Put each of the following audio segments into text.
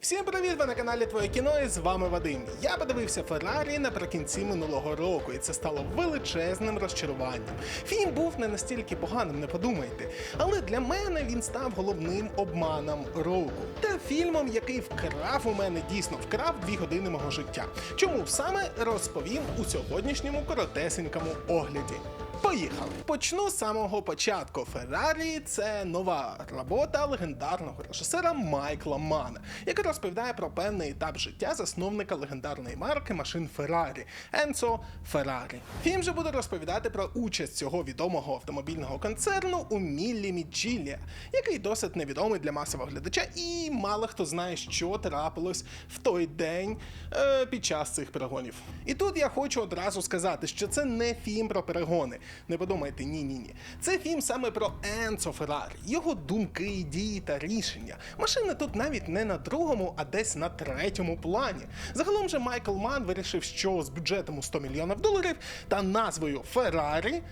Всім привіт! Ви на каналі Твоє кіно і з вами Вадим. Я подивився Феррарі наприкінці минулого року, і це стало величезним розчаруванням. Фільм був не настільки поганим, не подумайте. Але для мене він став головним обманом року та фільмом, який вкрав у мене дійсно вкрав дві години мого життя. Чому саме розповім у сьогоднішньому коротесенькому огляді. Поїхали. Почну з самого початку. Феррарі це нова робота легендарного режисера Майкла Мана, який розповідає про певний етап життя засновника легендарної марки машин Феррарі Енцо Феррарі. Фільм же буде розповідати про участь цього відомого автомобільного концерну у Міллі Міджілія, який досить невідомий для масового глядача, і мало хто знає, що трапилось в той день е, під час цих перегонів. І тут я хочу одразу сказати, що це не фільм про перегони. Не подумайте, ні, ні, ні. Це фільм саме про Енцо Феррарі, його думки, дії та рішення. Машина тут навіть не на другому, а десь на третьому плані. Загалом же Майкл Ман вирішив, що з бюджетом у 100 мільйонів доларів та назвою Феррарі.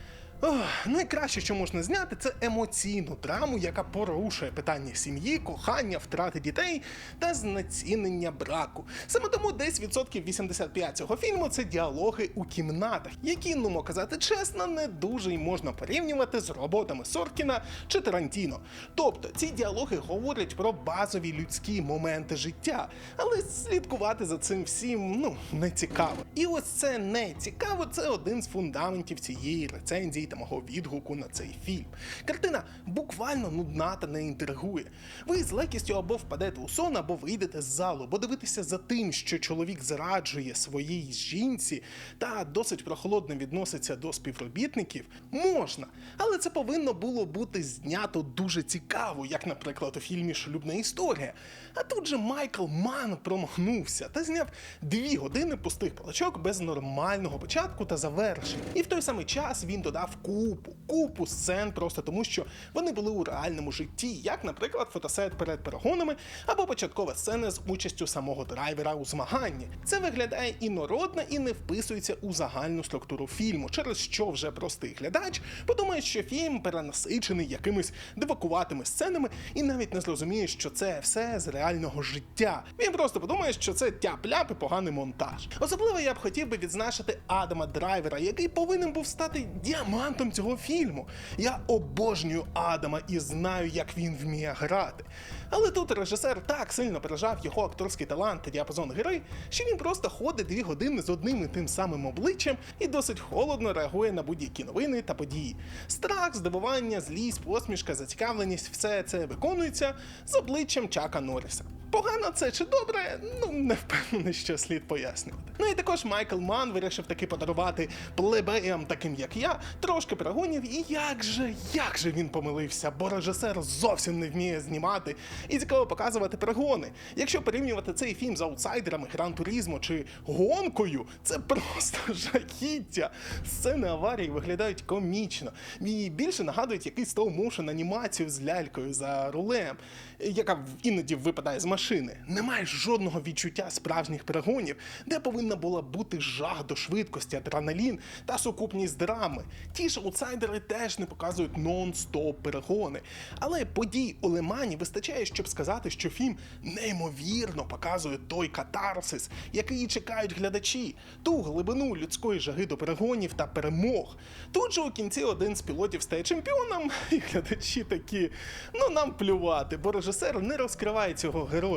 Ох, найкраще, що можна зняти, це емоційну драму, яка порушує питання сім'ї, кохання, втрати дітей та знецінення браку. Саме тому десь відсотків 85 цього фільму це діалоги у кімнатах, які, ну казати чесно, не дуже й можна порівнювати з роботами Соркіна чи Тарантіно. Тобто ці діалоги говорять про базові людські моменти життя, але слідкувати за цим всім ну не цікаво. І ось це не цікаво. Це один з фундаментів цієї рецензії та мого відгуку на цей фільм. Картина буквально нудна та не інтригує. Ви з легкістю або впадете у сон, або вийдете з залу, бо дивитися за тим, що чоловік зраджує своїй жінці та досить прохолодно відноситься до співробітників, можна, але це повинно було бути знято дуже цікаво, як, наприклад, у фільмі Шлюбна історія. А тут же Майкл Ман промахнувся та зняв дві години пустих палачок без нормального початку та завершення. І в той самий час він додав купу, купу сцен просто тому, що вони були у реальному житті, як, наприклад, фотосет перед перегонами або початкова сцена з участю самого драйвера у змаганні. Це виглядає інородно і не вписується у загальну структуру фільму, через що вже простий глядач подумає, що фільм перенасичений якимись дивакуватими сценами і навіть не зрозуміє, що це все з реального життя. Він просто подумає, що це тяп-ляп і поганий монтаж. Особливо я б хотів би відзначити Адама Драйвера, який повинен був стати діамантом цього фільму. Я обожнюю Адама і знаю, як він вміє грати. Але тут режисер так сильно пережав його акторський талант та діапазон гри, що він просто ходить дві години з одним і тим самим обличчям і досить холодно реагує на будь-які новини та події. Страх, здивування, злість, посмішка, зацікавленість все це виконується з обличчям Чака Норріса. Погано це чи добре, ну не впевнений, що слід пояснювати. Ну і також Майкл Ман вирішив таки подарувати плебеям, таким як я, трошки перегонів. І як же, як же він помилився, бо режисер зовсім не вміє знімати і цікаво показувати перегони. Якщо порівнювати цей фільм з аутсайдерами, гран турізмо чи гонкою, це просто жахіття. Сцени аварії виглядають комічно і більше нагадують якийсь стоу-моушен анімацію з лялькою за рулем, яка іноді випадає з машини. Немає жодного відчуття справжніх перегонів, де повинна була бути жах до швидкості, адреналін та сукупність драми. Ті ж аутсайдери теж не показують нон-стоп перегони. Але подій у Лемані вистачає, щоб сказати, що фільм неймовірно показує той катарсис, який чекають глядачі, ту глибину людської жаги до перегонів та перемог. Тут же у кінці один з пілотів стає чемпіоном, і глядачі такі, ну нам плювати, бо режисер не розкриває цього героя.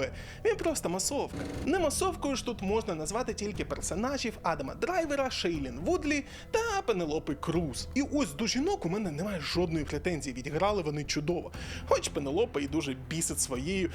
Він просто масовка. Не масовкою ж тут можна назвати тільки персонажів Адама Драйвера, Шейлін Вудлі та Пенелопи Круз. І ось до жінок у мене немає жодної претензії. Відіграли вони чудово. Хоч Пенелопа і дуже бісить своєю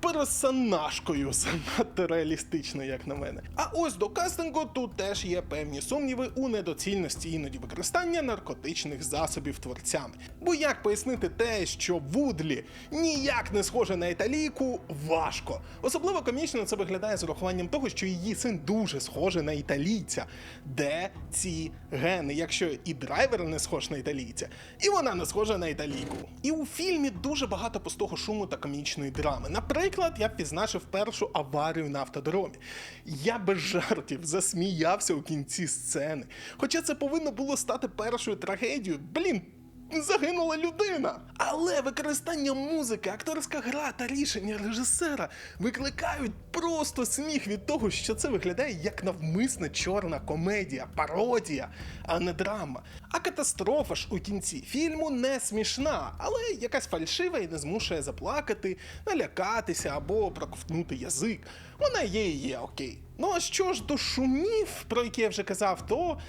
персонажкою, занадто реалістично, як на мене. А ось до кастингу тут теж є певні сумніви у недоцільності іноді використання наркотичних засобів творцями. Бо як пояснити те, що Вудлі ніяк не схоже на італійку, важко. Особливо комічно це виглядає з урахуванням того, що її син дуже схожий на італійця. Де ці гени, якщо і драйвер не схож на італійця, і вона не схожа на італійку. І у фільмі дуже багато пустого шуму та комічної драми. Наприклад, я б першу аварію на автодромі. Я без жартів засміявся у кінці сцени. Хоча це повинно було стати першою трагедією. Блін. Загинула людина. Але використання музики, акторська гра та рішення режисера викликають просто сміх від того, що це виглядає як навмисна чорна комедія, пародія, а не драма. А катастрофа ж у кінці фільму не смішна, але якась фальшива і не змушує заплакати, налякатися або проковтнути язик. Вона є і є окей. Ну а що ж до шумів, про які я вже казав, то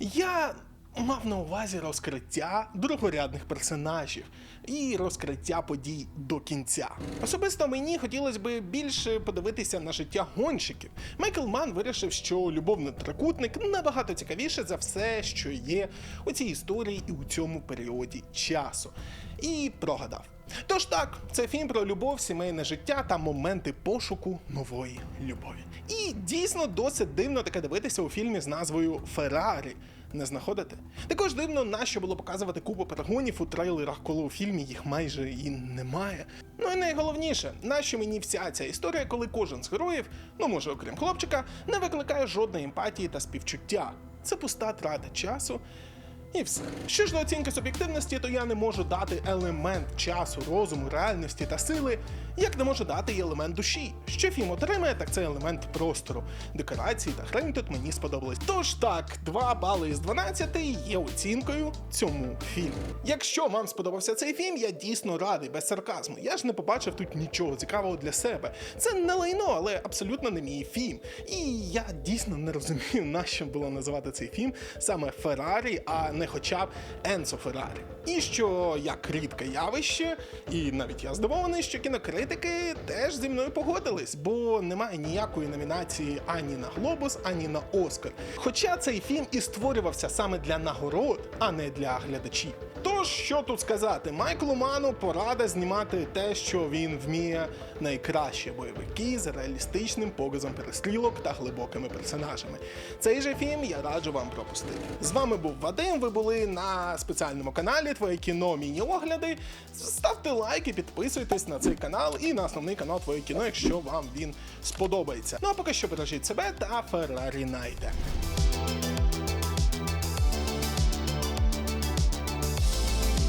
я мав на увазі розкриття другорядних персонажів і розкриття подій до кінця. Особисто мені хотілося би більше подивитися на життя гонщиків. Майкл Ман вирішив, що любовний трикутник набагато цікавіше за все, що є у цій історії і у цьому періоді часу. І прогадав. Тож так, це фільм про любов, сімейне життя та моменти пошуку нової любові. І дійсно досить дивно таке дивитися у фільмі з назвою Феррарі. Не знаходите? Також дивно, нащо було показувати купу перегонів у трейлерах, коли у фільмі їх майже і немає. Ну і найголовніше, нащо мені вся ця історія, коли кожен з героїв, ну може окрім хлопчика, не викликає жодної емпатії та співчуття. Це пуста трата часу. І все. Що ж до оцінки суб'єктивності, то я не можу дати елемент часу, розуму, реальності та сили, як не можу дати і елемент душі. Що фільм отримає, так це елемент простору. Декорації та грань тут мені сподобались. Тож так, 2 бали із 12 є оцінкою цьому фільму. Якщо вам сподобався цей фільм, я дійсно радий, без сарказму. Я ж не побачив тут нічого цікавого для себе. Це не лайно, але абсолютно не мій фільм. І я дійсно не розумію, нащо було називати цей фільм саме Феррарі, а не хоча б Енцо Феррарі. І що як рідке явище, і навіть я здивований, що кінокритики теж зі мною погодились, бо немає ніякої номінації ані на Глобус, ані на Оскар. Хоча цей фільм і створювався саме для нагород, а не для глядачів. Тож, що тут сказати, Майклу Ману порада знімати те, що він вміє найкраще бойовики з реалістичним показом перестрілок та глибокими персонажами. Цей же фільм я раджу вам пропустити. З вами був Вадим. Ви були на спеціальному каналі Твоє кіно міні-огляди. Ставте лайки, підписуйтесь на цей канал і на основний канал Твоє кіно, якщо вам він сподобається. Ну а поки що бережіть себе та Феррарі Найде.